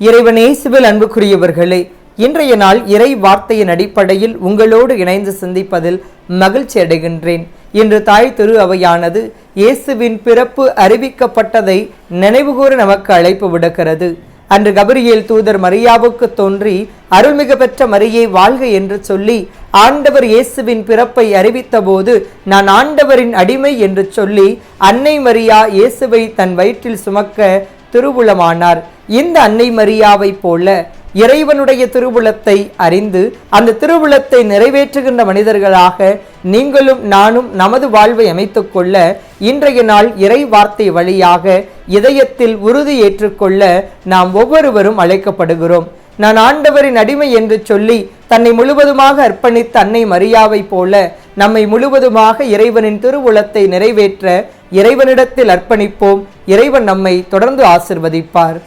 இறைவனேசுவில் அன்புக்குரியவர்களே இன்றைய நாள் இறை வார்த்தையின் அடிப்படையில் உங்களோடு இணைந்து சிந்திப்பதில் மகிழ்ச்சி அடைகின்றேன். இன்று தாய் திரு அவையானது இயேசுவின் பிறப்பு அறிவிக்கப்பட்டதை நினைவுகூர நமக்கு அழைப்பு விடுக்கிறது. அன்று கபிரியேல் தூதர் மரியாவுக்கு தோன்றி அருள்மிகு பெற்ற மரியை வாழ்க என்று சொல்லி ஆண்டவர் இயேசுவின் பிறப்பை அறிவித்தபோது நான் ஆண்டவரின் அடிமை என்று சொல்லி அன்னை மரியா இயேசுவை தன் வயிற்றில் சுமக்க திருவுளமானார். இந்த அன்னை மரியாவைப் போல இறைவனுடைய திருவுளத்தை அறிந்து அந்த திருவுளத்தை நிறைவேற்றுகின்ற மனிதர்களாக நீங்களும் நானும் நமது வாழ்வை அமைத்துக் கொள்ள இன்றைய நாள் இறை வார்த்தை வழியாக இதயத்தில் உறுதி ஏற்றுக்கொள்ள நாம் ஒவ்வொருவரும் அழைக்கப்படுகிறோம். நான் ஆண்டவரின் அடிமை என்று சொல்லி தன்னை முழுவதுமாக அர்ப்பணித்த அன்னை மரியாவைப் போல நம்மை முழுவதுமாக இறைவனின் திருவுளத்தை நிறைவேற்ற இறைவனிடத்தில் அர்ப்பணிப்போம். இறைவன் நம்மை தொடர்ந்து ஆசிர்வதிப்பார்.